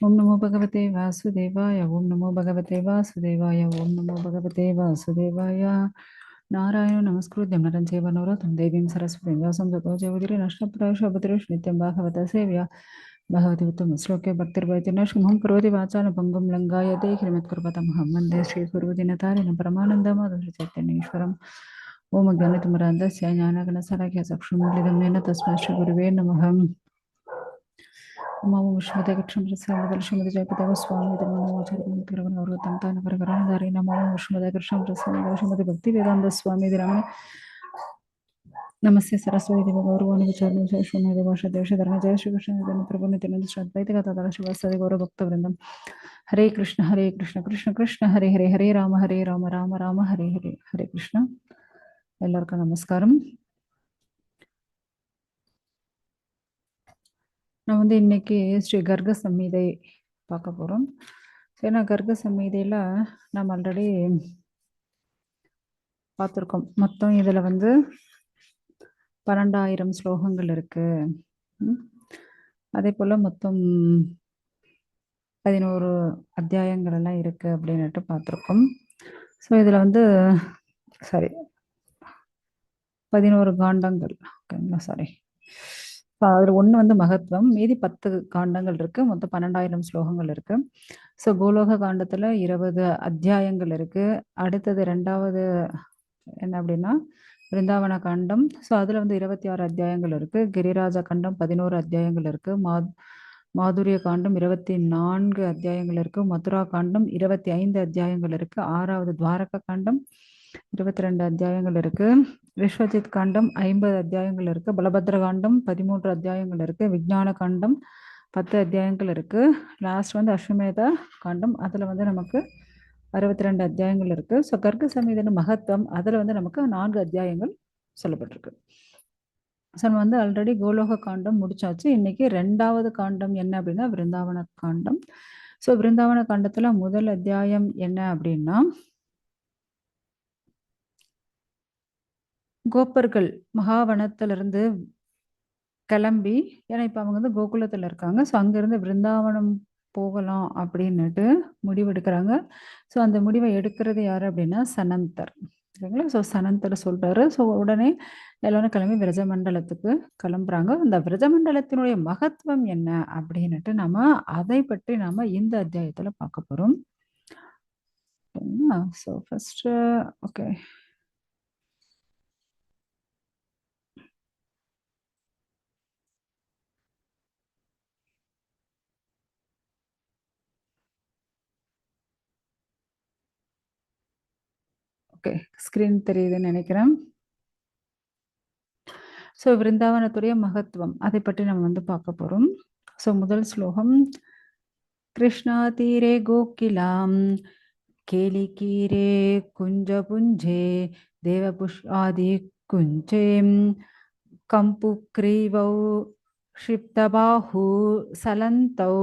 ஓம் நமோ பகவதே வாசுதேவாய ஓம் நமோ பகவதே வாசுதேவாய ஓம் நமோ பகவதே வாசுதேவாய నారాయణ నమస్కృత్యం నరం చేవ నవరతం దేవీం సరస్వతిం వ్యాసం జతో జవదిరి నష్టప్రాయశభద్రేష్ నిత్యం భాగవత సేవ్య భగవతి ఉత్తమ శ్లోకే భక్తిర్వైతి నశుభం కరోతి వాచాను భంగం లంగాయతే హ్రిమత్కృపతమహం వందే శ్రీ గురుదినతారిణ పరమానందమాధురి చైతన్యేశ్వరం ఓం జ్ఞానతిమరాంధ్య జ్ఞానగణ సరఖ్య చక్షుం లిదం నేన తస్మై శ్రీ గురువే నమః Маму Вишмадева Чамрисала Валшамада Джапитава Свами, Дамана Вачарам Каравана Танта, Каравана Дарина, Маму Вишмадева Чамрисала Валшамада Бхакти Веданта Свами Драмана. ನಮಸ್ತೆ ಸರಸ್ವತಿ ದೇವ ಗೌರವನ ವಿಚಾರಣೆ ಜಯ ಶಿವನ ದೇವಾಶ ದೇವಶ ಧರ್ಮ ಜಯ ಶ್ರೀ ಕೃಷ್ಣ ಧರ್ಮ ಪ್ರಭು ನಿತ್ಯಾನಂದ ಶ್ರದ್ಧೈತ ಕಥಾತಲ ಶಿವಸ್ತದೆ ಗೌರವ ಭಕ್ತವೃಂದಂ ಹರೇ ಕೃಷ್ಣ ಹರೇ ಕೃಷ್ಣ ಕೃಷ್ಣ ಕೃಷ್ಣ ಹರೇ ಹರೇ ಹರೇ ರಾಮ ಹರೇ ರಾಮ ರಾಮ ರಾಮ ಹರೇ ಹರೇ ಹರೇ ಕೃಷ್ಣ ಎಲ್ಲರಿಗೂ ನಮಸ್ಕಾರಂ நான் வந்து இன்னைக்கு ஸ்ரீ கர்க சம்மீதை பார்க்க போகிறோம் ஏன்னா கர்க சம்மீதையில் நம்ம ஆல்ரெடி பார்த்துருக்கோம். மொத்தம் இதில் வந்து பன்னெண்டாயிரம் ஸ்லோகங்கள் இருக்குது அதே போல் மொத்தம் பதினோரு அத்தியாயங்கள் எல்லாம் இருக்குது அப்படின்னுட்டு பார்த்துருக்கோம். ஸோ இதில் வந்து சாரி பதினோரு காண்டங்கள். ஓகேங்களா? சாரி அதில் ஒன்று வந்து மகத்துவம் மீதி பத்து காண்டங்கள் இருக்கு. மொத்தம் பன்னெண்டாயிரம் ஸ்லோகங்கள் இருக்கு. ஸோ கோலோக காண்டத்தில் இருபது அத்தியாயங்கள் இருக்கு. அடுத்தது ரெண்டாவது என்ன அப்படின்னா பிருந்தாவன காண்டம். ஸோ அதில் வந்து இருபத்தி ஆறு அத்தியாயங்கள் இருக்கு. கிரிராஜா காண்டம் பதினோரு அத்தியாயங்கள் இருக்கு. மா மாதுரிய காண்டம் இருபத்தி நான்கு அத்தியாயங்கள் இருக்கு. மதுரா காண்டம் இருபத்தி ஐந்து அத்தியாயங்கள் இருக்கு. ஆறாவது துவாரக காண்டம். இருபத்தி ரெண்டு அத்தியாயங்கள் இருக்கு. விஸ்வஜித் காண்டம் ஐம்பது அத்தியாயங்கள் இருக்கு. பலபத்ர காண்டம் பதிமூன்று அத்தியாயங்கள் இருக்கு. விஜ்ஞான காண்டம் பத்து அத்தியாயங்கள் இருக்கு. லாஸ்ட் வந்து அஸ்வமேதா காண்டம். அதுல வந்து நமக்கு அறுபத்தி ரெண்டு அத்தியாயங்கள் இருக்கு. ஸோ கர்க்க சமீதன மகத்துவம். அதுல வந்து நமக்கு நான்கு அத்தியாயங்கள் சொல்லப்பட்டிருக்கு. ஸோ நம்ம வந்து ஆல்ரெடி கோலோக காண்டம் முடிச்சாச்சு. இன்னைக்கு ரெண்டாவது காண்டம் என்ன அப்படின்னா விருந்தாவன காண்டம். ஸோ விருந்தாவன காண்டத்துல முதல் அத்தியாயம் என்ன அப்படின்னா கோப்பர்கள் மகாவனத்திலிருந்து கிளம்பி ஏன்னா இப்போ அவங்க வந்து கோகுலத்தில் இருக்காங்க. ஸோ அங்கேருந்து பிருந்தாவனம் போகலாம் அப்படின்னுட்டு முடிவெடுக்கிறாங்க. ஸோ அந்த முடிவை எடுக்கிறது யார் அப்படின்னா சனந்தர். சரிங்களா? ஸோ சனந்தர் சொல்கிறாரு ஸோ உடனே எல்லோரும் கிளம்பி விரஜமண்டலத்துக்கு கிளம்புறாங்க. அந்த விரஜமண்டலத்தினுடைய மகத்துவம் என்ன அப்படின்னுட்டு நம்ம அதை பற்றி நாம இந்த அத்தியாயத்தில் பார்க்க போகிறோம் so first okay okay screen தெரியுதுன்னு நினைக்கிறேன். ஸோ விருந்தாவனத்துடைய மகத்துவம் அதை பற்றி நம்ம வந்து பார்க்க போகிறோம் ஸோ முதல் ஸ்லோகம் கிருஷ்ணா தீரே கோகிலாம் கேலிக்கீரே குஞ்ச புஞ்சே தேவபுஷ்ஆதி குஞ்சே கம்பு கிரீவௌ ஷிப்தபாஹு சலந்தௌ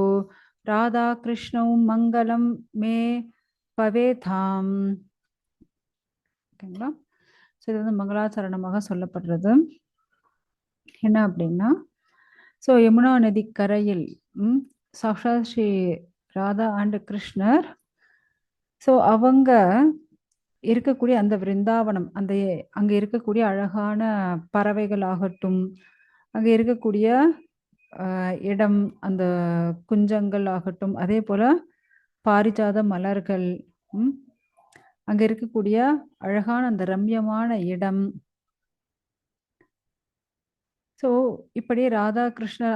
ராதா ராதாகிருஷ்ணௌ மங்களம் மே பவேதாம் ஓகேங்களா? ஸோ இது வந்து மங்களாச்சரணமாக சொல்லப்படுறது. என்ன அப்படின்னா ஸோ யமுனா நதி கரையில் ம், சாக்ஷாத் ஸ்ரீ ராதா அண்ட் கிருஷ்ணர் ஸோ அவங்க இருக்கக்கூடிய அந்த விருந்தாவனம் அந்த அங்கே இருக்கக்கூடிய அழகான பறவைகள் ஆகட்டும் அங்கே இருக்கக்கூடிய இடம் அந்த குஞ்சங்கள் ஆகட்டும் அதே போல் பாரிஜாத மலர்கள் ம், அங்க இருக்கக்கூடிய அழகான அந்த ரம்யமான இடம். ஸோ இப்படி ராதா அங்கே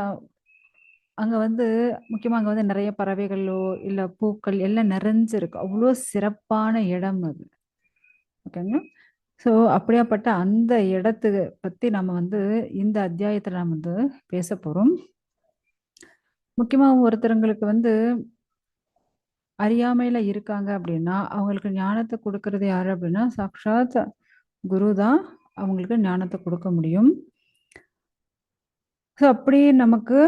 அங்க வந்து முக்கியமா அங்க வந்து நிறைய பறவைகளோ இல்ல பூக்கள் எல்லாம் நிறைஞ்சிருக்கு. அவ்வளோ சிறப்பான இடம் அது. ஓகேங்களா ஸோ அப்படியாப்பட்ட அந்த இடத்து பத்தி நம்ம வந்து இந்த அத்தியாயத்துல நம்ம வந்து பேச போறோம். முக்கியமாக ஒருத்தருங்களுக்கு வந்து அறியாமையில் இருக்காங்க அப்படின்னா அவங்களுக்கு ஞானத்தை கொடுக்கறது யார் அப்படின்னா சாக்ஷாத் குரு தான் அவங்களுக்கு ஞானத்தை கொடுக்க முடியும். ஸோ அப்படி நமக்கு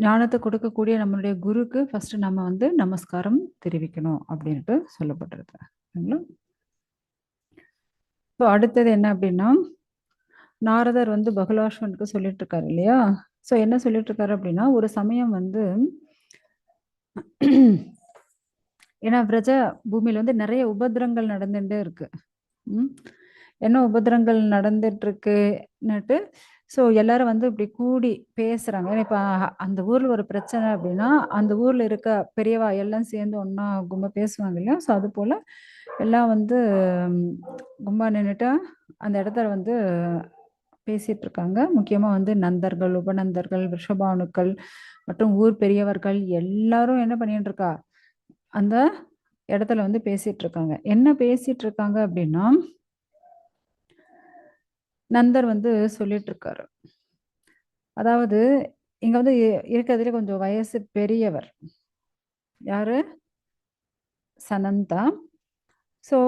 ஞானத்தை கொடுக்கக்கூடிய நம்மளுடைய குருக்கு ஃபஸ்ட்டு நம்ம வந்து நமஸ்காரம் தெரிவிக்கணும் அப்படின்ட்டு சொல்லப்படுறது சரிங்களா? ஸோ அடுத்தது என்ன அப்படின்னா நாரதர் வந்து பகுலாஷ்வனுக்கு சொல்லிட்டு இருக்காரு இல்லையா? ஸோ என்ன சொல்லிட்டு இருக்காரு அப்படின்னா ஒரு சமயம் வந்து ஏன்னா விரஜ பூமியில வந்து நிறைய உபதிரங்கள் நடந்துட்டே இருக்கு. என்ன உபதிரங்கள் நடந்துட்டு இருக்குன்னுட்டு ஸோ எல்லாரும் வந்து இப்படி கூடி பேசுறாங்க. ஏன்னா இப்போ அந்த ஊர்ல ஒரு பிரச்சனை அப்படின்னா அந்த ஊர்ல இருக்க பெரியவா எல்லாம் சேர்ந்து ஒன்னா கும்ப பேசுவாங்க இல்லையா? ஸோ அது போல எல்லாம் வந்து கும்பா நின்றுட்டு அந்த இடத்துல வந்து பேசிட்டு இருக்காங்க முக்கியமா வந்து நந்தர்கள் உபநந்தர்கள் விஷபானுக்கள் மற்றும் ஊர் பெரியவர்கள் எல்லாரும் என்ன பண்ணிட்டு இருக்கா அந்த இடத்துல வந்து பேசிட்டு இருக்காங்க என்ன பேசிட்டு இருக்காங்க அப்படின்னா நந்தர் வந்து சொல்லிட்டு இருக்காரு அதாவது இங்க வந்து இ- இருக்கிறதுல கொஞ்சம் வயசு பெரியவர். யாரு? சனந்தா. ஸோ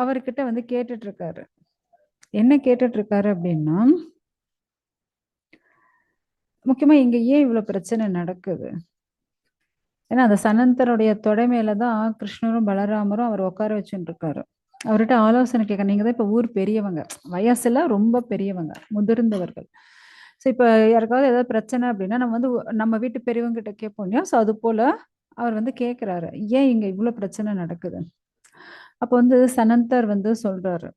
அவர்கிட்ட வந்து கேட்டுட்டு இருக்காரு என்ன கேட்டுட்டு இருக்காரு அப்படின்னா முக்கியமா இங்க ஏன் இவ்வளவு பிரச்சனை நடக்குது? ஏன்னா அந்த சனந்தருடைய தொடை மேல தான் கிருஷ்ணரும் பலராமரும் அவர் உட்கார வச்சுட்டு இருக்காரு அவர்கிட்ட ஆலோசனை கேட்க நீங்க தான் இப்ப ஊர் பெரியவங்க. வயசுல ரொம்ப பெரியவங்க முதிர்ந்தவர்கள். ஸோ இப்போ யாருக்காவது ஏதாவது பிரச்சனை அப்படின்னா நம்ம வந்து நம்ம வீட்டு பெரியவங்க கிட்ட கேட்போம் இல்லையா? ஸோ அது போல அவர் வந்து கேட்குறாரு ஏன் இங்க இவ்வளவு பிரச்சனை நடக்குது? அப்போ வந்து சனந்தர் வந்து சொல்றாரு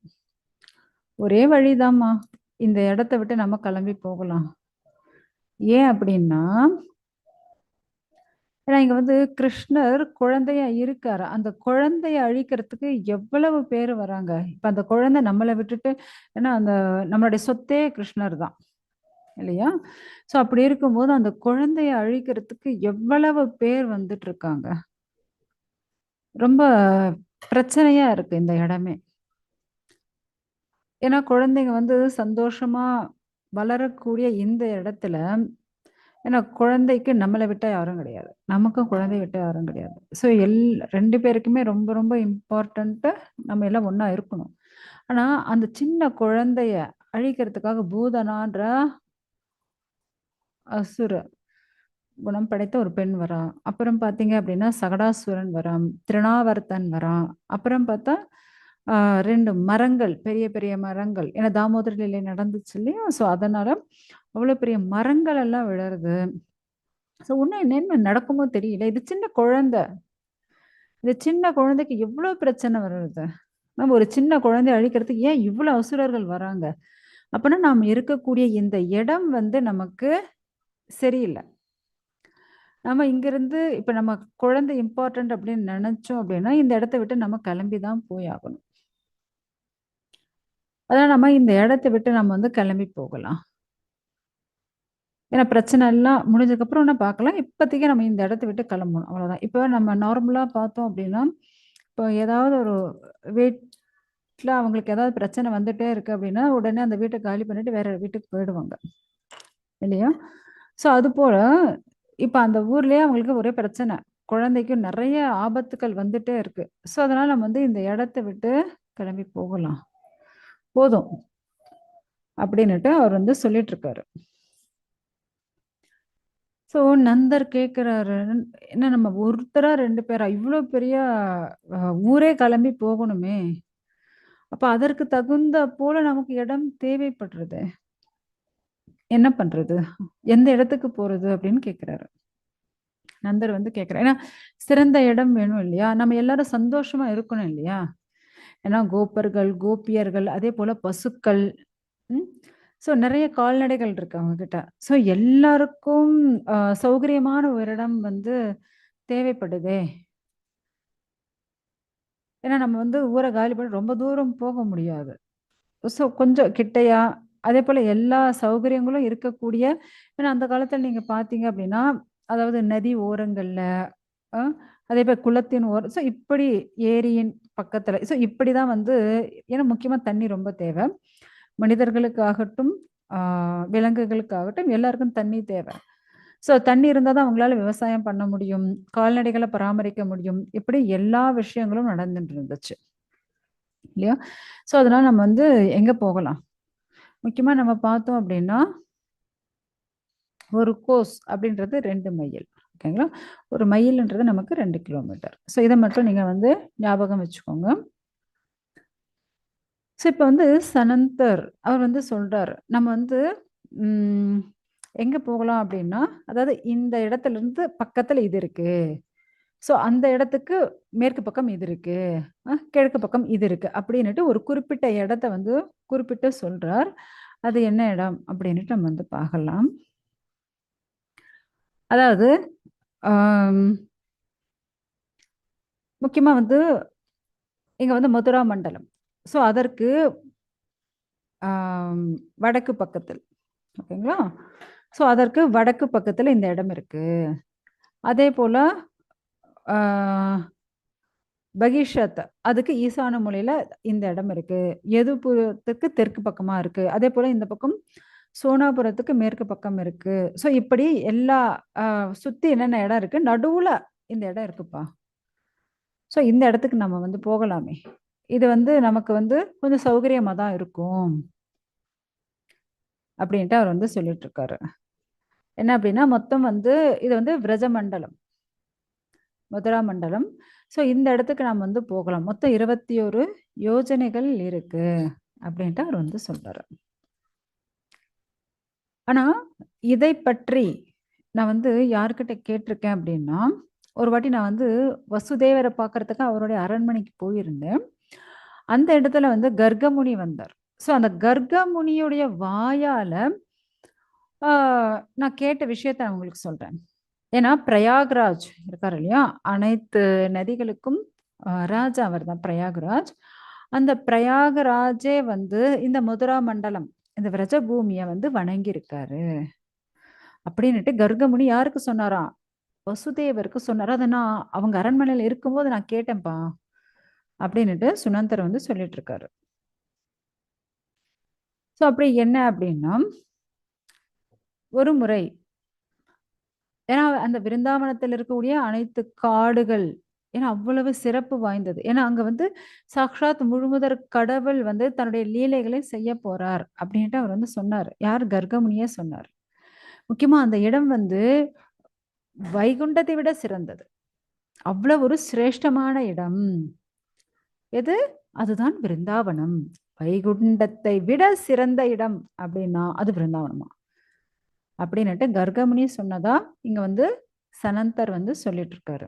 ஒரே வழிதாம்மா. இந்த இடத்த விட்டு நம்ம கிளம்பி போகலாம். ஏன் அப்படின்னா ஏன்னா இங்க வந்து கிருஷ்ணர் குழந்தையா இருக்காரு. அந்த குழந்தைய அழிக்கிறதுக்கு எவ்வளவு பேர் வராங்க. இப்ப அந்த குழந்தை நம்மளை விட்டுட்டு ஏன்னா அந்த நம்மளுடைய சொத்தே கிருஷ்ணர் தான். இல்லையா? சோ அப்படி இருக்கும்போது அந்த குழந்தைய அழிக்கிறதுக்கு எவ்வளவு பேர் வந்துட்டு இருக்காங்க. ரொம்ப பிரச்சனையா இருக்கு இந்த இடமே. ஏன்னா குழந்தைங்க வந்து சந்தோஷமா வளரக்கூடிய இந்த இடத்துல ஏன்னா குழந்தைக்கு நம்மளை விட்டா யாரும் கிடையாது. நமக்கும் குழந்தை விட்டா யாரும் கிடையாது. ஸோ எல் ரெண்டு பேருக்குமே ரொம்ப ரொம்ப இம்பார்ட்டண்ட்டு நம்ம எல்லாம் ஒன்றா இருக்கணும். ஆனால் அந்த சின்ன குழந்தைய அழிக்கிறதுக்காக பூதனான்ற அசுர குணம் படைத்த ஒரு பெண் வரான். அப்புறம் பார்த்தீங்க அப்படின்னா சகடாசுரன் வரான் திருணாவர்த்தன் வரான். அப்புறம் பார்த்தா ரெண்டு மரங்கள் பெரிய பெரிய மரங்கள். ஏன்னா தாமோதர நிலை நடந்துச்சு இல்லையா? ஸோ அதனால அவ்வளோ பெரிய மரங்கள் எல்லாம் விழருது ஸோ ஒன்றும் என்னென்ன நடக்குமோ தெரியல. இது சின்ன குழந்தை. இந்த சின்ன குழந்தைக்கு எவ்வளோ பிரச்சனை வருது? நம்ம ஒரு சின்ன குழந்தை அழிக்கிறதுக்கு ஏன் இவ்வளோ அசுரர்கள் வராங்க? அப்படின்னா நாம் இருக்கக்கூடிய இந்த இடம் வந்து நமக்கு சரியில்லை. நம்ம இங்கிருந்து இப்போ நம்ம குழந்தை இம்பார்ட்டன்ட் அப்படின்னு நினைச்சோம் அப்படின்னா இந்த இடத்த விட்டு நம்ம கிளம்பி தான் போய் ஆகணும். அதான் நம்ம இந்த இடத்த விட்டு நம்ம வந்து கிளம்பி போகலாம். ஏன்னா பிரச்சனை எல்லாம் முடிஞ்சதுக்கப்புறம் என்ன பார்க்கலாம்? இப்போதைக்கு நம்ம இந்த இடத்த விட்டு கிளம்பணும். அவ்வளோதான் இப்போ நம்ம நார்மலாக பார்த்தோம் அப்படின்னா இப்போ ஏதாவது ஒரு வீட்டில் அவங்களுக்கு ஏதாவது பிரச்சனை வந்துட்டே இருக்குது அப்படின்னா உடனே அந்த வீட்டை காலி பண்ணிட்டு வேற வீட்டுக்கு போயிடுவாங்க. இல்லையா? ஸோ அதுபோல் இப்போ அந்த ஊர்லேயே அவங்களுக்கு ஒரே பிரச்சனை. குழந்தைக்கும் நிறைய ஆபத்துக்கள் வந்துட்டே இருக்குது ஸோ அதனால் நம்ம வந்து இந்த இடத்த விட்டு கிளம்பி போகலாம். போதும். அப்படின்னுட்டு அவர் வந்து சொல்லிட்டு இருக்காரு ஸோ நந்தர் கேட்குறாரு என்ன நம்ம ஒருத்தரா ரெண்டு பேரா? இவ்வளோ பெரிய ஊரே கிளம்பி போகணுமே. அப்போ அதற்கு தகுந்த போல நமக்கு இடம் தேவைப்படுறது. என்ன பண்றது? எந்த இடத்துக்கு போறது? அப்படின்னு கேட்குறாரு நந்தர் வந்து கேக்குறாரு. ஏன்னா சிறந்த இடம் வேணும் இல்லையா? நம்ம எல்லாரும் சந்தோஷமா இருக்கணும் இல்லையா? ஏன்னா கோப்பர்கள் கோபியர்கள் அதே போல பசுக்கள் ஸோ நிறைய கால்நடைகள் இருக்கு அவங்க கிட்ட ஸோ எல்லாருக்கும் சௌகரியமான ஒரு இடம் வந்து தேவைப்படுதே. ஏன்னா நம்ம வந்து ஊரை காலி பண்ணி ரொம்ப தூரம் போக முடியாது. ஸோ கொஞ்சம் கிட்டையா அதே போல எல்லா சௌகரியங்களும் இருக்கக்கூடிய ஏன்னா அந்த காலத்துல நீங்க பாத்தீங்க அப்படின்னா அதாவது நதி ஓரங்கள்ல அதே போல குளத்தின் ஓரம் ஸோ இப்படி ஏரியின் பக்கத்துல. ஸோ இப்படிதான் வந்து ஏன்னா முக்கியமா தண்ணி ரொம்ப தேவை. மனிதர்களுக்காகட்டும் விலங்குகளுக்காகட்டும் எல்லாருக்கும் தண்ணி தேவை. ஸோ தண்ணி இருந்தால் தான் அவங்களால விவசாயம் பண்ண முடியும் கால்நடைகளை பராமரிக்க முடியும். இப்படி எல்லா விஷயங்களும் நடந்துட்டு இருந்துச்சு. இல்லையா? ஸோ அதனால நம்ம வந்து எங்க போகலாம்? முக்கியமா நம்ம பார்த்தோம் அப்படின்னா ஒரு கோஸ் அப்படின்றது ரெண்டு மைல். ஓகேங்களா ஒரு மைல்ன்றது நமக்கு ரெண்டு கிலோமீட்டர் ஸோ இதை மட்டும் நீங்கள் வந்து ஞாபகம் வச்சுக்கோங்க ஸோ இப்போ வந்து சனந்தர் அவர் வந்து சொல்கிறார் நம்ம வந்து எங்கே போகலாம் அப்படின்னா, அதாவது இந்த இடத்துல இருந்து இது இருக்குது ஸோ அந்த இடத்துக்கு மேற்கு பக்கம் இது இருக்கு. கிழக்கு பக்கம் இது இருக்கு. அப்படின்னுட்டு ஒரு குறிப்பிட்ட இடத்த வந்து குறிப்பிட்டு சொல்றார். அது என்ன இடம் அப்படின்னுட்டு நம்ம வந்து பார்க்கலாம். அதாவது முக்கியமாக வந்து இங்கே வந்து மதுரா மண்டலம். ஸோ அதற்கு வடக்கு பக்கத்தில். ஓகேங்களா? ஸோ அதற்கு வடக்கு பக்கத்தில் இந்த இடம் இருக்குது அதே போல் பகிஷத் அதுக்கு ஈசான மொழியில் இந்த இடம் இருக்குது யதுபுரத்துக்கு தெற்கு பக்கமாக இருக்குது அதே போல் இந்த பக்கம் சோனாபுரத்துக்கு மேற்கு பக்கம் இருக்கு. ஸோ இப்படி எல்லா சுற்றி சுத்தி என்னென்ன இடம் இருக்கு, நடுவுல இந்த இடம் இருக்குப்பா. ஸோ இந்த இடத்துக்கு நம்ம வந்து போகலாமே. இது வந்து நமக்கு வந்து கொஞ்சம் சௌகரியமாக தான் இருக்கும். அப்படின்ட்டு அவர் வந்து சொல்லிட்டு இருக்காரு. என்ன அப்படின்னா, மொத்தம் வந்து இது வந்து விரஜமண்டலம். மதுரா மண்டலம். ஸோ இந்த இடத்துக்கு நம்ம வந்து போகலாம். மொத்தம் 21 யோஜனைகள் இருக்கு. அப்படின்ட்டு அவர் வந்து சொல்றாரு. ஆனா, இதை பற்றி நான் வந்து யார்கிட்ட கேட்டிருக்கேன் அப்படின்னா, ஒரு வாட்டி நான் வந்து வசுதேவர பார்க்கறதுக்கு அவருடைய அரண்மனைக்கு போயிருந்தேன். அந்த இடத்துல வந்து கர்கமுனி வந்தார். ஸோ அந்த கர்கமுனியுடைய வாயால ஆ நான் கேட்ட விஷயத்த நான் உங்களுக்கு சொல்றேன். ஏன்னா பிரயாக்ராஜ் இருக்கார் இல்லையா? அனைத்து நதிகளுக்கும் அ ராஜா அவர்தான் பிரயாக்ராஜ். அந்த பிரயாகராஜே வந்து இந்த மதுரா மண்டலம், இந்த விரஜ வந்து வணங்கியிருக்காரு. அப்படின்னுட்டு கர்கமுனி யாருக்கு சொன்னாராம்? வசுதேவருக்கு சொன்னாரா அதை நான் அவங்க அரண்மனையில் இருக்கும்போது நான் கேட்டேன்ப்பா. அப்படின்னுட்டு சுனந்தர் வந்து சொல்லிட்டு இருக்காரு. ஸோ அப்படி என்ன அப்படின்னா ஒரு முறை ஏன்னா அந்த விருந்தாவனத்தில் இருக்கக்கூடிய அனைத்து காடுகள் ஏன்னா அவ்வளவு சிறப்பு வாய்ந்தது. ஏன்னா அங்க வந்து சாக்ஷாத் முழுமுதற் கடவுள் வந்து தன்னுடைய லீலைகளை செய்ய போறார் அப்படின்ட்டு அவர் வந்து சொன்னார் யார் கர்கமுனியே சொன்னார். முக்கியமா அந்த இடம் வந்து வைகுண்டத்தை விட சிறந்தது. அவ்வளவு ஒரு சிரேஷ்டமான இடம். எது? அதுதான் விருந்தாவனம். வைகுண்டத்தை விட சிறந்த இடம் அப்படின்னா அது விருந்தாவனமா. அப்படின்னுட்டு கர்கமுனி சொன்னதா இங்க வந்து சனந்தர் வந்து சொல்லிட்டு இருக்காரு.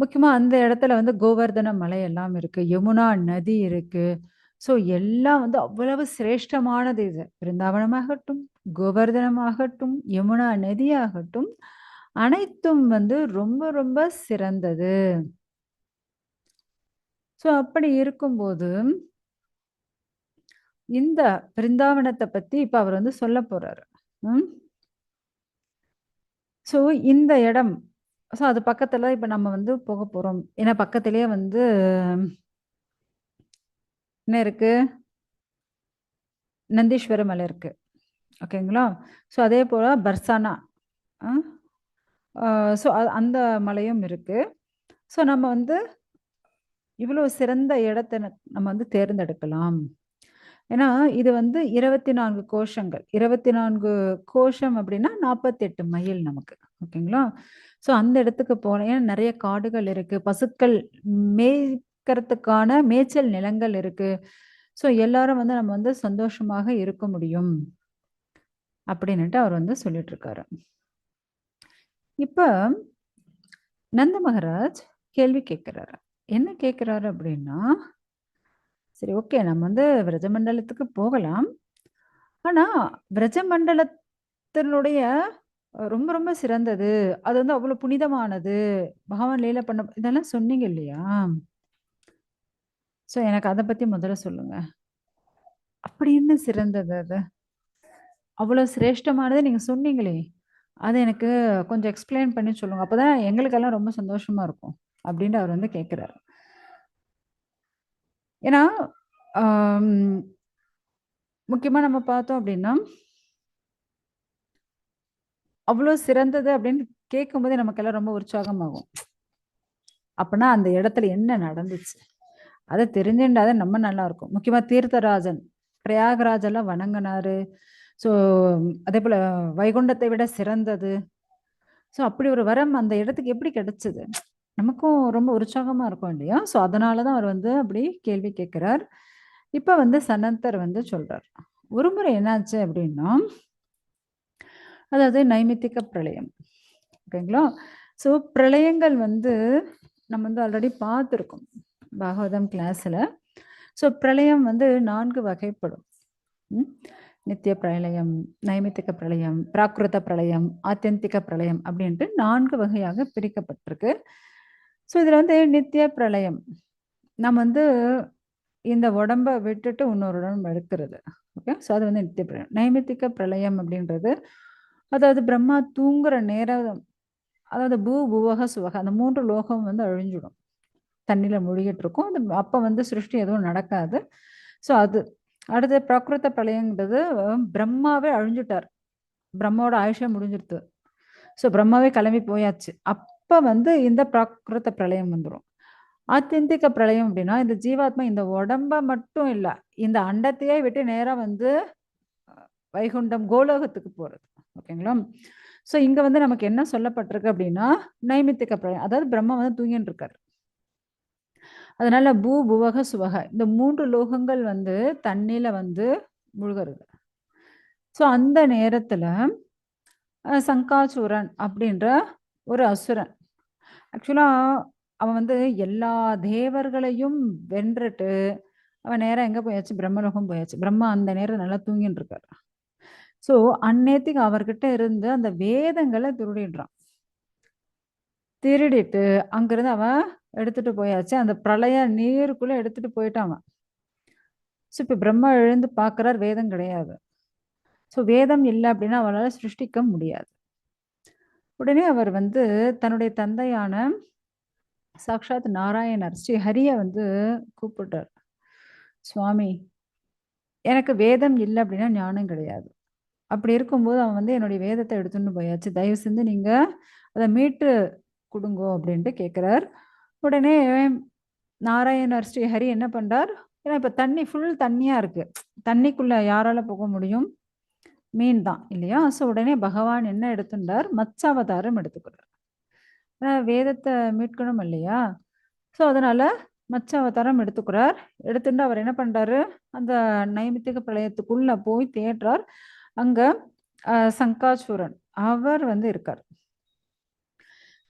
முக்கியமா அந்த இடத்துல வந்து கோவர்தன மலை எல்லாம் இருக்கு. யமுனா நதி இருக்கு. ஸோ எல்லாம் வந்து அவ்வளவு சிரேஷ்டமானது இது. பிருந்தாவனமாகட்டும், கோவர்தனமாகட்டும், யமுனா நதியாகட்டும், அனைத்தும் வந்து ரொம்ப ரொம்ப சிறந்தது. ஸோ அப்படி இருக்கும்போது இந்த பிருந்தாவனத்தை பத்தி இப்ப அவர் வந்து சொல்லப் போறாரு. ஸோ இந்த இடம் ஸோ அது பக்கத்தில் இப்போ நம்ம வந்து போக போகிறோம் ஏன்னா பக்கத்துலேயே வந்து என்ன இருக்கு? நந்தீஸ்வர மலை இருக்கு. ஓகேங்களா? ஸோ அதே போல் பர்சானா. ஸோ அந்த மலையும் இருக்கு. ஸோ நம்ம வந்து இவ்வளோ சிறந்த இடத்த நம்ம வந்து தேர்ந்தெடுக்கலாம். ஏன்னா இது வந்து 24 கோஷங்கள். 24 கோஷம் அப்படின்னா 48 மைல் நமக்கு. ஓகேங்களா? ஸோ அந்த இடத்துக்கு போனேன். ஏன்னா காடுகள் இருக்கு. பசுக்கள் மேய்க்கிறதுக்கான மேய்ச்சல் நிலங்கள் இருக்கு. ஸோ எல்லாரும் வந்து நம்ம வந்து சந்தோஷமாக இருக்க முடியும். அப்படின்னுட்டு அவர் வந்து சொல்லிட்டு இருக்காரு. இப்போ நந்த மகாராஜ் கேள்வி கேட்கிறாரு. என்ன கேட்கிறாரு அப்படின்னா, சரி ஓகே நம்ம வந்து விரஜமண்டலத்துக்கு போகலாம். ஆனால் விரஜமண்டலத்தினுடைய ரொம்ப ரொம்ப சிறந்தது. அது வந்து அவ்வளோ புனிதமானது. பகவான் லீல பண்ண இதெல்லாம் சொன்னீங்க இல்லையா? ஸோ எனக்கு அத பத்தி முதல்ல சொல்லுங்க. அப்படி என்ன சிறந்தது அது? அவ்வளோ சிரேஷ்டமானது நீங்க சொன்னீங்களே! அது எனக்கு கொஞ்சம் எக்ஸ்பிளைன் பண்ணி சொல்லுங்க. அப்பதான் எங்களுக்கெல்லாம் ரொம்ப சந்தோஷமா இருக்கும். அப்படின்னு அவர் வந்து கேட்கிறாரு. ஏன்னா, ஆம் முக்கியமா நம்ம பார்த்தோம் அப்படின்னா அவ்வளோ சிறந்தது அப்படின்னு கேட்கும்போதே நமக்கெல்லாம் ரொம்ப உற்சாகமாகும். அப்படின்னா அந்த இடத்துல என்ன நடந்துச்சு? அதை தெரிஞ்சுண்டா நம்ம நல்லா இருக்கும். முக்கியமாக தீர்த்தராஜன், பிரயாகராஜ் எல்லாம் ஸோ ஸோ அதேபோல வைகுண்டத்தை விட சிறந்தது. ஸோ அப்படி ஒரு வரம் அந்த இடத்துக்கு எப்படி கிடைச்சது? நமக்கும் ரொம்ப உற்சாகமாக இருக்கும் இல்லையா? ஸோ அதனால தான் அவர் வந்து அப்படி கேள்வி கேட்குறார் இப்போ வந்து சனந்தர் வந்து சொல்கிறார் ஒரு முறை என்னாச்சு அப்படின்னா அதாவது நைமித்திக பிரளயம். ஓகேங்களா? ஸோ பிரளயங்கள் வந்து நம்ம வந்து ஆல்ரெடி பார்த்துருக்கோம் பாகவதம் கிளாஸில் ஸோ பிரளயம் வந்து நான்கு வகைப்படும். ம்? நித்திய பிரளயம் நைமித்திக பிரளயம் பிராகிருத பிரளயம் ஆத்தியந்திக பிரளயம் அப்படின்ட்டு நான்கு வகையாக பிரிக்கப்பட்டிருக்கு. ஸோ இதில் வந்து நித்திய பிரளயம். நம்ம வந்து இந்த உடம்ப விட்டுட்டு இன்னொரு உடம்பு எடுக்கிறது. ஓகே ஸோ அது வந்து நித்திய பிரளயம். நைமித்திக பிரளயம் அப்படின்றது அதாவது பிரம்மா தூங்குற நேரம் அதாவது பூ புவக சுவக அந்த மூன்று லோகம் வந்து அழிஞ்சிடும். தண்ணியில் மூழ்கிட்டு இருக்கும். அது அப்போ வந்து சிருஷ்டி எதுவும் நடக்காது. ஸோ அது அடுத்து பிரகிருத்த பிரளயங்கிறது பிரம்மாவே அழிஞ்சுட்டார். பிரம்மாவோட ஆயுஷே முடிஞ்சிருது. ஸோ பிரம்மாவே கிளம்பி போயாச்சு. அப்போ வந்து இந்த பிராகிருத பிரளயம் வந்துடும் ஆத்தியந்திக பிரளயம் அப்படின்னா இந்த ஜீவாத்மா இந்த உடம்ப மட்டும் இல்லை இந்த அண்டத்தையே விட்டு நேராக வந்து வைகுண்டம் கோலோகத்துக்கு போகிறது ஓகேங்களா? ஸோ இங்க வந்து நமக்கு என்ன சொல்லப்பட்டிருக்கு அப்படின்னா நைமித்திக பிரளயம் அதாவது பிரம்மா வந்து தூங்கிட்டு இருக்காரு. அதனால பூ புவக சுவக இந்த மூன்று லோகங்கள் வந்து தண்ணியில வந்து முழுகிறது. ஸோ அந்த நேரத்துல சங்காசுரன் சங்காசூரன் அப்படின்ற ஒரு அசுரன் ஆக்சுவலா அவன் வந்து எல்லா தேவர்களையும் வென்றுட்டு அவன் நேரம் எங்க போயாச்சு? பிரம்மலோகம் போயாச்சு. பிரம்மா அந்த நேரம் நல்லா தூங்கிட்டு இருக்காரு. ஸோ அந்நேத்துக்கு அவர்கிட்ட இருந்து அந்த வேதங்களை திருடிடுறான் திருடிட்டு அங்கிருந்து அவன் எடுத்துட்டு போயாச்சு. அந்த பிரளய நீருக்குள்ள எடுத்துட்டு போயிட்டான் அவன். ஸோ இப்போ பிரம்மா எழுந்து பார்க்குறார் வேதம் கிடையாது. ஸோ வேதம் இல்லை அப்படின்னா அவரால் சிருஷ்டிக்க முடியாது. உடனே அவர் வந்து தன்னுடைய தந்தையான சாக்ஷாத் நாராயணர் ஸ்ரீ ஹரியை வந்து கூப்பிட்டார். சுவாமி எனக்கு வேதம் இல்லை அப்படின்னா ஞானம் கிடையாது. அப்படி இருக்கும்போது அவன் வந்து என்னுடைய வேதத்தை எடுத்துன்னு போயாச்சு. தயவு செஞ்சு நீங்க அதை மீட்டு கொடுங்கோ அப்படின்ட்டு கேட்குறார் உடனே நாராயணர் ஸ்ரீஹரி என்ன பண்றார்? ஏன்னா இப்ப தண்ணி ஃபுல் தண்ணியா இருக்கு. தண்ணிக்குள்ள யாரால போக முடியும்? மீன் தான் இல்லையா? ஸோ உடனே பகவான் என்ன எடுத்துட்டார் மச்சாவதாரம் எடுத்துக்கிறார் வேதத்தை மீட்கணும் இல்லையா? ஸோ அதனால மச்சாவதாரம் எடுத்துக்கிறார் எடுத்துட்டு அவர் என்ன பண்றாரு? அந்த நைமித்திக பிரளயத்துக்குள்ள போய் தேடுறார். அங்க சங்காசூரன் அவர் வந்து இருக்கார்.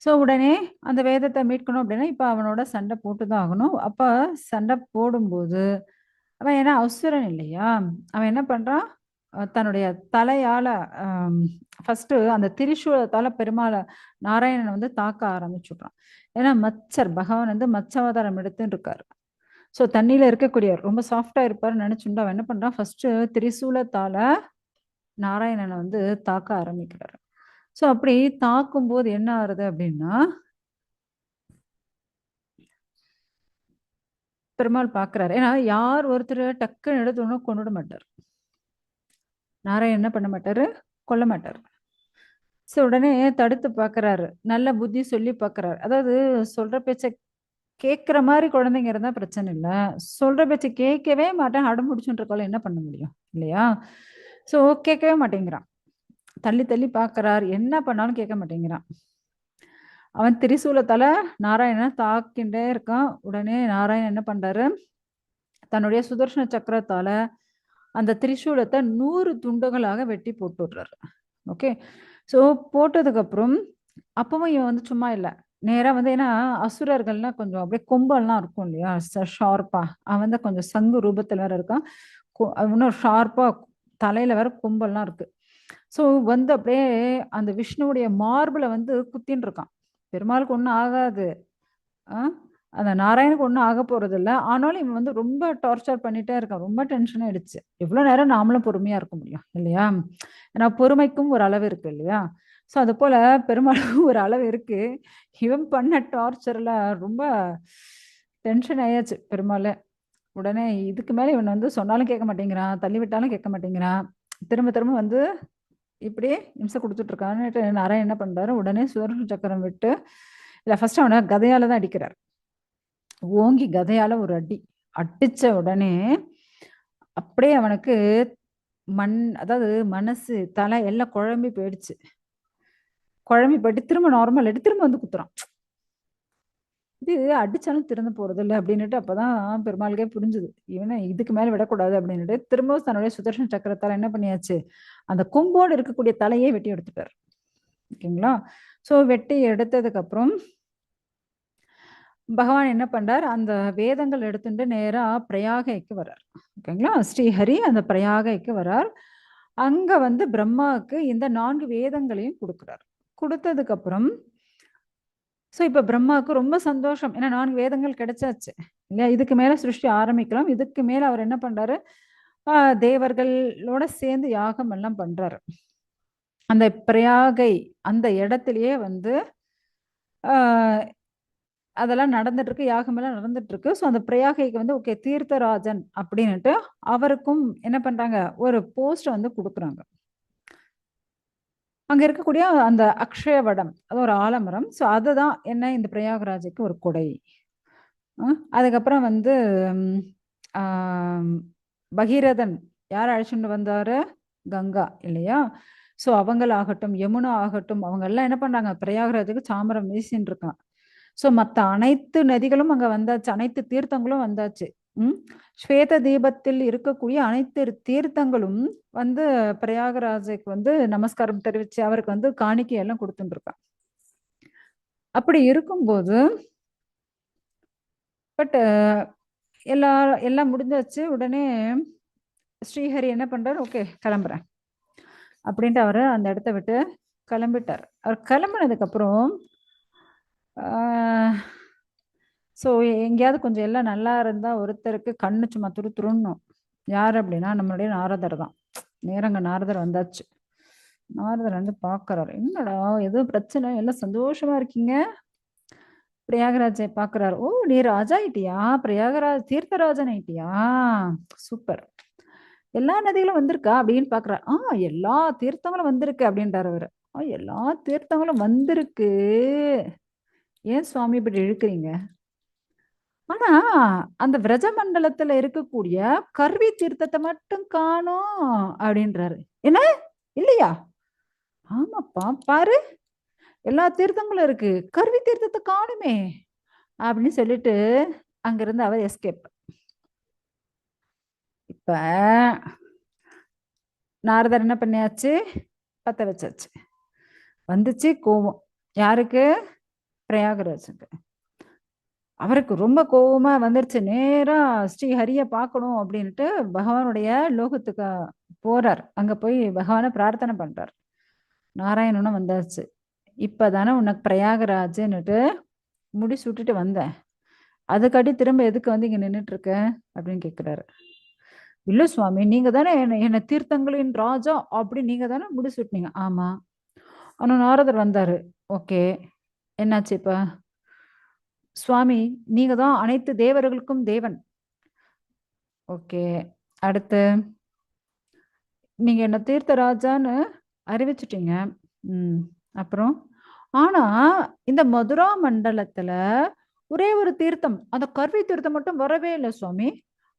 ஸோ உடனே அந்த வேதத்தை மீட்கணும் அப்படின்னா இப்போ அவனோட சண்டை போட்டு தான் ஆகணும். அப்போ சண்டை போடும்போது அவன் ஏன்னா அசுரன் இல்லையா? அவன் என்ன பண்றான்? தன்னுடைய தலையால ஃபர்ஸ்ட் அந்த திரிசூலத்தால பெருமாளை நாராயணனை வந்து தாக்க ஆரம்பிச்சுட்றான். ஏன்னா மச்சர் பகவான் வந்து மச்சவதாரம் எடுத்துன்னு இருக்காரு. ஸோ தண்ணியில இருக்கக்கூடியவர் ரொம்ப சாஃப்டா இருப்பார் நினைச்சுட்டு அவன் என்ன பண்றான்? ஃபர்ஸ்ட் திரிசூலத்தால நாராயணனை வந்து தாக்க ஆரம்பிக்கிறாரு. ஸோ அப்படி தாக்கும்போது என்ன ஆகுது அப்படின்னா பெருமாள் பார்க்குறாரு ஏன்னா யார் ஒருத்தர் டக்குன்னு எடுத்தோன்னு கொண்டுட மாட்டார். நாராயணன் என்ன பண்ண மாட்டாரு? கொல்ல மாட்டார். ஸோ உடனே தடுத்து பார்க்குறாரு நல்ல புத்தி சொல்லி பார்க்குறாரு அதாவது சொல்ற பேச்சை கேட்குற மாதிரி குழந்தைங்க இருந்தால் பிரச்சனை இல்லை. சொல்ற பேச்சை கேட்கவே மாட்டேன். அடம்பிடிச்சுட்டு இருக்கால என்ன பண்ண முடியும்? இல்லையா? ஸோ கேட்கவே மாட்டேங்கிறான். தள்ளி தள்ளி பார்க்குறார். என்ன பண்ணாலும் கேட்க மாட்டேங்கிறான். அவன் திரிசூலத்தால நாராயணனை தாக்கிண்டே இருக்கான். உடனே நாராயணன் என்ன பண்றாரு? தன்னுடைய சுதர்ஷன சக்கரத்தால் அந்த திரிசூலத்தை நூறு துண்டுகளாக வெட்டி போட்டு விடுறாரு ஓகே ஸோ போட்டதுக்கப்புறம் அப்பவும் இவன் வந்து சும்மா இல்லை. நேராக வந்து ஏன்னா அசுரர்கள்னா கொஞ்சம் அப்படியே கொம்பெல்லாம் இருக்கும் இல்லையா? ஷார்ப்பாக அவன் வந்து கொஞ்சம் சங்கு ரூபத்தில் வேற இருக்கான். இன்னும் ஷார்ப்பாக தலையில வேற கொம்பெல்லாம் இருக்கு. ஸோ வந்து அப்படியே அந்த விஷ்ணுவுடைய மார்பில் வந்து குத்தின்னு இருக்கான். பெருமாளுக்கு ஒன்றும் ஆகாது. ஆ? அந்த நாராயணுக்கு ஒன்றும் ஆக போறது இல்லை. ஆனாலும் இவன் வந்து ரொம்ப டார்ச்சர் பண்ணிட்டே இருக்கான். ரொம்ப டென்ஷன் ஆயிடுச்சு. எவ்வளோ நேரம் நாமளும் பொறுமையா இருக்க முடியும் இல்லையா? ஏன்னா பொறுமைக்கும் ஒரு அளவு இருக்கு இல்லையா? ஸோ அது போல பெருமாளுக்கும் ஒரு அளவு இருக்கு. இவன் பண்ண டார்ச்சர்ல ரொம்ப டென்ஷன் ஆயாச்சு பெருமாள். உடனே இதுக்கு மேலே இவன் வந்து சொன்னாலும் கேட்க மாட்டேங்கிறான் தள்ளி விட்டாலும் கேட்க மாட்டேங்கிறான். திரும்ப திரும்ப வந்து இப்படி இம்சை கொடுத்துட்டு இருக்கான்னு நாராயணன் என்ன பண்றாரு? உடனே சுதர்ஷன சக்கரம் விட்டு இல்லை ஃபர்ஸ்ட் அவனை கதையால தான் அடிக்கிறார். ஓங்கி கதையால ஒரு அடி அடிச்ச உடனே அப்படியே அவனுக்கு மண் அதாவது மனசு தலை எல்லாம் குழம்பி போயிடுச்சு. குழம்பி போயிட்டு திரும்ப நார்மல் ஆகிட்டு திரும்ப வந்து குத்துறான். இது அடிச்சாலும் திறந்து போறது இல்லை அப்படின்னுட்டு அப்பதான் பெருமாளுக்கே புரிஞ்சுது. இவனை இதுக்கு மேல விடக்கூடாது அப்படின்னுட்டு திரும்பவும் தன்னுடைய சுதர்ஷன சக்கரத்தால் என்ன பண்ணியாச்சு? அந்த கொம்போடு இருக்கக்கூடிய தலையே வெட்டி எடுத்துட்டார். ஓகேங்களா? ஸோ வெட்டி எடுத்ததுக்கு அப்புறம் பகவான் என்ன பண்றார்? அந்த வேதங்கள் எடுத்துட்டு நேரா பிரயாகைக்கு வர்றார். ஓகேங்களா? ஸ்ரீஹரி அந்த பிரயாகைக்கு வர்றார். அங்க வந்து பிரம்மாவுக்கு இந்த நான்கு வேதங்களையும் கொடுக்குறார். கொடுத்ததுக்கு அப்புறம் ஸோ இப்போ பிரம்மாவுக்கு ரொம்ப சந்தோஷம். ஏன்னா நான்கு வேதங்கள் கிடைச்சாச்சு. இல்லையா? இதுக்கு மேலே சிருஷ்டி ஆரம்பிக்கலாம். இதுக்கு மேலே அவர் என்ன பண்ணுறாரு தேவர்களோட சேர்ந்து யாகம் எல்லாம் பண்றாரு. அந்த பிரயாகை அந்த இடத்துலயே வந்து அதெல்லாம் நடந்துட்டு இருக்கு யாகம் எல்லாம் நடந்துட்டு இருக்கு ஸோ அந்த பிரயாகைக்கு வந்து ஓகே தீர்த்தராஜன் அப்படின்னுட்டு அவருக்கும் என்ன பண்றாங்க? ஒரு போஸ்ட் வந்து கொடுக்குறாங்க. அங்க இருக்கக்கூடிய அந்த அக்ஷயவடம் அது ஒரு ஆலமரம். ஸோ அதுதான் என்ன இந்த பிரயாகராஜுக்கு ஒரு கொடை. அதுக்கப்புறம் வந்து பகீரதன் யார் அழைச்சிட்டு வந்தாரு? கங்கா இல்லையா? ஸோ அவங்களாகட்டும் யமுனா ஆகட்டும் அவங்க எல்லாம் என்ன பண்றாங்க பிரயாகராஜுக்கு சாமரம் வீசின்னு இருக்கான் ஸோ மற்ற அனைத்து நதிகளும் அங்க வந்தாச்சு. அனைத்து தீர்த்தங்களும் வந்தாச்சு. ம்? ஸ்வேத தீபத்தில் இருக்கக்கூடிய அனைத்து தீர்த்தங்களும் வந்து பிரயாகராஜுக்கு வந்து நமஸ்காரம் தெரிவிச்சு அவருக்கு வந்து காணிக்கை எல்லாம் கொடுத்துட்டு அப்படி இருக்கும்போது பட் எல்லா எல்லாம் முடிஞ்சாச்சு உடனே ஸ்ரீஹரி என்ன பண்றாரு? ஓகே கிளம்புறேன். அப்படின்ட்டு அவர் அந்த இடத்த விட்டு கிளம்பிட்டார். அவர் கிளம்புனதுக்கு அப்புறம் ஸோ எங்கேயாவது கொஞ்சம் எல்லாம் நல்லா இருந்தால் ஒருத்தருக்கு கண்ணு சும்மா துரு துருணும் யார் அப்படின்னா நம்மளுடைய நாரதர் தான். நேரங்க நாரதர் வந்தாச்சு. நாரதர் வந்து பார்க்குறாரு என்னடா எதுவும் பிரச்சனை? எல்லாம் சந்தோஷமா இருக்கீங்க? பிரயாகராஜை பார்க்குறாரு ஓ நீ ராஜா ஆயிட்டியா? பிரயாகராஜ் தீர்த்தராஜன் ஆயிட்டியா? சூப்பர். எல்லா நதிகளும் வந்திருக்கா அப்படின்னு பார்க்குறாரு ஆ எல்லா தீர்த்தங்களும் வந்திருக்கு அப்படின்றார் அவர். ஆ எல்லா தீர்த்தங்களும் வந்திருக்கு. ஏன் சுவாமி இப்படி இழுக்கிறீங்க? ஆனா அந்த விரஜ மண்டலத்துல இருக்கக்கூடிய கர்வி தீர்த்தத்தை மட்டும் காணோம் அப்படின்றாரு. என்ன? இல்லையா? ஆமாப்பா பாரு. எல்லா தீர்த்தங்களும் இருக்கு. கர்வி தீர்த்தத்தை காணுமே அப்படின்னு சொல்லிட்டு அங்கிருந்து அவர் எஸ்கேப் இப்ப நாரதர் என்ன பண்ணியாச்சு? பத்த வச்சாச்சு. வந்துச்சு கோவம். யாருக்கு? பிரயாகராஜுக்கு. அவருக்கு ரொம்ப கோபமா வந்துருச்சு. நேரா ஸ்ரீஹரிய பார்க்கணும் அப்படின்ட்டு பகவானுடைய லோகத்துக்கு போறார். அங்க போய் பகவானை பிரார்த்தனை பண்றார். நாராயணனும் வந்தாச்சு. இப்பதானே உனக்கு பிரயாகராஜன்னுட்டு முடி சுட்டுட்டு வந்தேன். அதுக்காட்டி திரும்ப எதுக்கு வந்து இங்க நின்றுட்டு இருக்க அப்படின்னு கேக்குறாரு. இல்ல சுவாமி நீங்க தானே என்ன என்ன தீர்த்தங்களின் ராஜா அப்படி நீங்க தானே முடி சுட்டினீங்க. ஆமா. ஆனா நாரதர் வந்தாரு. ஓகே. என்னாச்சு இப்போ? சுவாமி நீங்க தான் அனைத்து தேவர்களுக்கும் தேவன். ஓகே அடுத்து நீங்க என்ன தீர்த்தராஜான்னு அறிவிச்சிட்டீங்க. ம் அப்புறம் ஆனா இந்த மதுரா மண்டலத்துல ஒரே ஒரு தீர்த்தம் அந்த கருவி தீர்த்தம் மட்டும் வரவே இல்லை சுவாமி.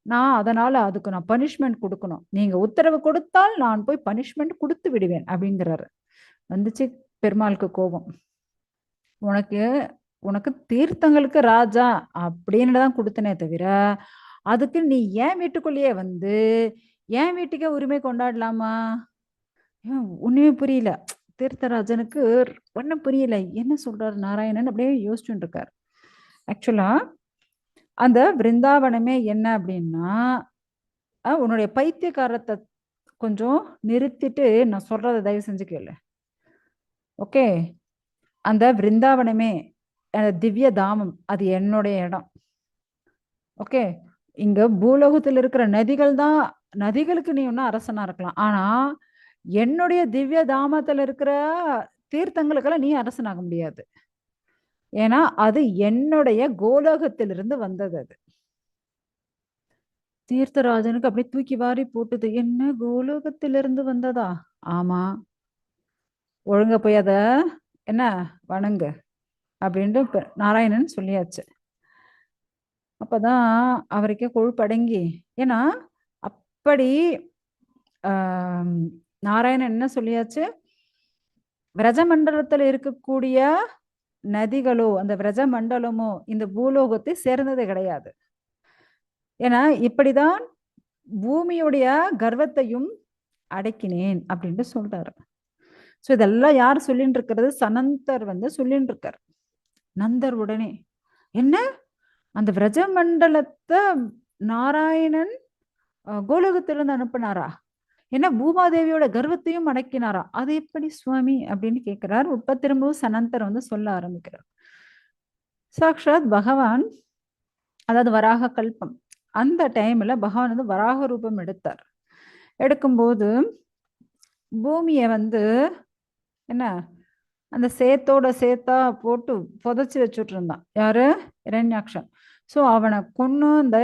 நான் அதனால அதுக்கு நான் பனிஷ்மெண்ட் கொடுக்கணும். நீங்க உத்தரவு கொடுத்தால் நான் போய் பனிஷ்மெண்ட் கொடுத்து விடுவேன் அப்படிங்கிறாரு. வந்துச்சு பெருமாளுக்கு கோபம். உனக்கு உனக்கு தீர்த்தங்களுக்கு ராஜா அப்படின்னு தான் கொடுத்தனே தவிர அதுக்கு நீ ஏன் வீட்டுக்குள்ளேயே வந்து ஏன் வீட்டுக்கே உரிமை கொண்டாடலாமா? ஒன்றுமே ஒண்ணுமே புரியல. தீர்த்தராஜனுக்கு ஒன்றும் புரியல. என்ன சொல்றாரு நாராயணன்? அப்படியே யோசிச்சுட்டு இருக்கார். ஆக்சுவலா அந்த பிருந்தாவனமே என்ன அப்படின்னா உன்னுடைய பைத்தியக்காரத்தை கொஞ்சம் நிறுத்திட்டு நான் சொல்றதை தயவு செஞ்சு கேளு. ஓகே அந்த பிருந்தாவனமே திவ்ய தாமம் அது என்னுடைய இடம். ஓகே? இங்க பூலோகத்தில் இருக்கிற நதிகள் தான் நதிகளுக்கு நீ ஒன்றும் அரசனா இருக்கலாம். ஆனா என்னுடைய திவ்ய தாமத்தில் இருக்கிற தீர்த்தங்களுக்கெல்லாம் நீ அரசனாக முடியாது. ஏன்னா அது என்னுடைய கோலோகத்திலிருந்து வந்தது அது. தீர்த்தராஜனுக்கு அப்படியே தூக்கி வாரி போட்டுது. என்ன கோலோகத்திலிருந்து வந்ததா? ஆமா. ஒழுங்க போய் அத என்ன? வணங்கு. அப்படின்ட்டு பெ- நாராயணன் சொல்லியாச்சு. அப்பதான் அவருக்கே கொழுப்படங்கி ஏன்னா அப்படி நாராயணன் என்ன சொல்லியாச்சு? விரஜமண்டலத்துல இருக்கக்கூடிய நதிகளோ அந்த விரஜ மண்டலமோ இந்த பூலோகத்தை சேர்ந்தது கிடையாது. ஏன்னா இப்படிதான் பூமியுடைய கர்வத்தையும் அடக்கினேன் அப்படின்ட்டு சொல்றாரு. ஸோ இதெல்லாம் யார் சொல்லிட்டு இருக்கிறது சனந்தர் வந்து சொல்லிட்டு இருக்கார் நந்தர் உடனே என்ன? அந்த விரஜமண்டலத்தை நாராயணன் கோலகத்திலிருந்து அனுப்பினாரா? என்ன பூமாதேவியோட கர்வத்தையும் அடக்கினாரா? அது எப்படி சுவாமி? அப்படின்னு கேட்கிறார் உப்ப திரும்பவும் சனந்தர் வந்து சொல்ல ஆரம்பிக்கிறார். சாக்ஷாத் பகவான் அதாவது வராக கல்பம் அந்த டைம்ல பகவான் வந்து வராக ரூபம் எடுத்தார். எடுக்கும்போது பூமியை வந்து என்ன? அந்த சேத்தோட சேத்தா போட்டு புதைச்சி வச்சுட்டு இருந்தான். யாரு? இரண்யாக்ஷன். ஸோ அவனை கொன்று அந்த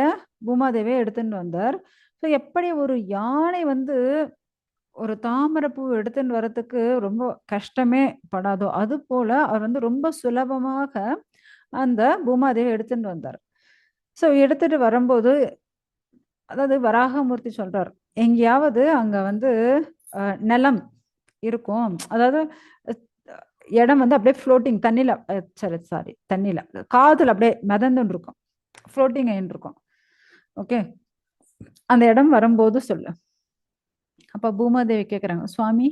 பூமாதேவியை எடுத்துட்டு வந்தார். ஸோ எப்படி ஒரு யானை வந்து ஒரு தாமரைப்பூ எடுத்துட்டு வர்றதுக்கு ரொம்ப கஷ்டமே படாதோ அது போல அவர் வந்து ரொம்ப சுலபமாக அந்த பூமாதேவி எடுத்துட்டு வந்தார். ஸோ எடுத்துட்டு வரும்போது அதாவது வராகமூர்த்தி சொல்றார் எங்கேயாவது அங்க வந்து நிலம் இருக்கும். அதாவது இடம் வந்து அப்படியே ஃப்ளோட்டிங் தண்ணியில் சரி சாரி தண்ணியில் காதில் அப்படியே மிதந்துன்னு இருக்கும். ஃப்ளோட்டிங் ஆயின்னு இருக்கும். ஓகே அந்த இடம் வரும்போது சொல்லு. அப்போ பூமாதேவி கேட்குறாங்க சுவாமி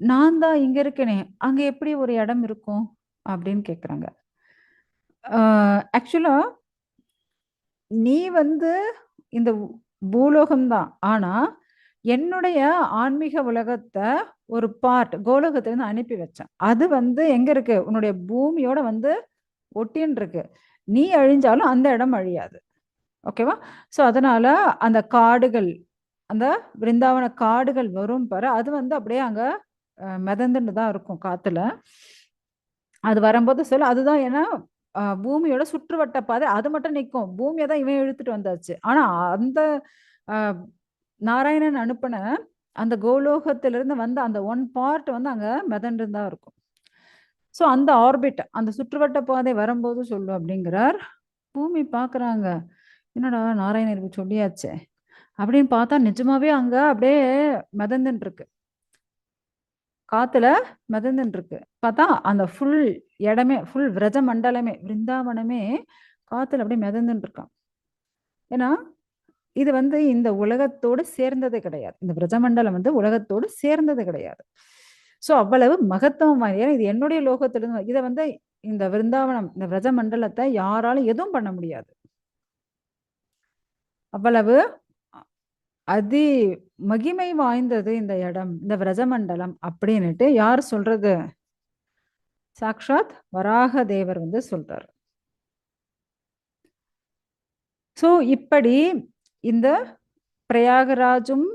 நான் தான் இங்கே இருக்கேனே அங்கே எப்படி ஒரு இடம் இருக்கும்? அப்படின்னு கேட்குறாங்க ஆக்சுவலாக நீ வந்து இந்த பூலோகம் தான் ஆனால் என்னுடைய ஆன்மீக உலகத்தை ஒரு பார்ட் கோலகத்திலேருந்து அனுப்பி வச்சேன். அது வந்து எங்க இருக்கு? உன்னுடைய பூமியோட வந்து ஒட்டின்னு இருக்கு நீ அழிஞ்சாலும் அந்த இடம் அழியாது. ஓகேவா ஸோ அதனால அந்த காடுகள் அந்த பிருந்தாவன காடுகள் வரும் பாரு. அது வந்து அப்படியே அங்க மிதந்துட்டு மிதந்துன்னு தான் இருக்கும் காத்துல. அது வரும்போது சொல்ல அதுதான் ஏன்னா பூமியோட சுற்றுவட்ட பாதை. அது மட்டும் நிற்கும் பூமியை தான் இவன் இழுத்துட்டு வந்தாச்சு. ஆனா அந்த நாராயணன் அனுப்பின அந்த கோலோகத்திலிருந்து வந்த அந்த ஒன் பார்ட் வந்து அங்கே மிதண்டு தான் இருக்கும். ஸோ அந்த ஆர்பிட் அந்த சுற்றுவட்ட பாதை வரும்போது சொல்லு அப்படிங்கிறார். பூமி பார்க்குறாங்க என்னடா நாராயணருக்கு சொல்லியாச்சே? அப்படின்னு பார்த்தா நிஜமாவே அங்க அப்படியே மிதந்துன்னு இருக்கு காத்துல மிதந்துன்னு இருக்கு பார்த்தா அந்த ஃபுல் இடமே ஃபுல் விரஜ மண்டலமே விருந்தாவனமே காத்துல அப்படியே மிதந்துட்டு இருக்கான் ஏன்னா இது வந்து இந்த உலகத்தோடு சேர்ந்தது கிடையாது. இந்த பிரஜமண்டலம் வந்து உலகத்தோடு சேர்ந்தது கிடையாது. ஸோ அவ்வளவு மகத்துவம் வாய்ந்த- ஏன்னா இது என்னுடைய லோகத்திலிருந்து இதை வந்து இந்த விருந்தாவனம் இந்த பிரஜமண்டலத்தை யாராலும் எதுவும் பண்ண முடியாது. அவ்வளவு அதி மகிமை வாய்ந்தது இந்த இடம் இந்த விரஜமண்டலம் அப்படின்னுட்டு யார் சொல்றது? சாக்ஷாத் வராக தேவர் வந்து சொல்றார். ஸோ இப்படி இந்த பிரயாகராஜும்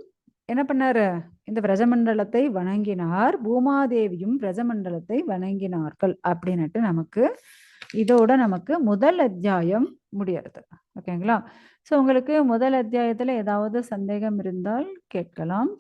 என்ன பண்ணாரு? இந்த பிரஜமண்டலத்தை வணங்கினார். பூமாதேவியும் பிரஜமண்டலத்தை வணங்கினார்கள் அப்படின்னுட்டு நமக்கு இதோட நமக்கு முதல் அத்தியாயம் முடியறது. ஓகேங்களா? ஸோ உங்களுக்கு முதல் அத்தியாயத்தில் ஏதாவது சந்தேகம் இருந்தால் கேட்கலாம்.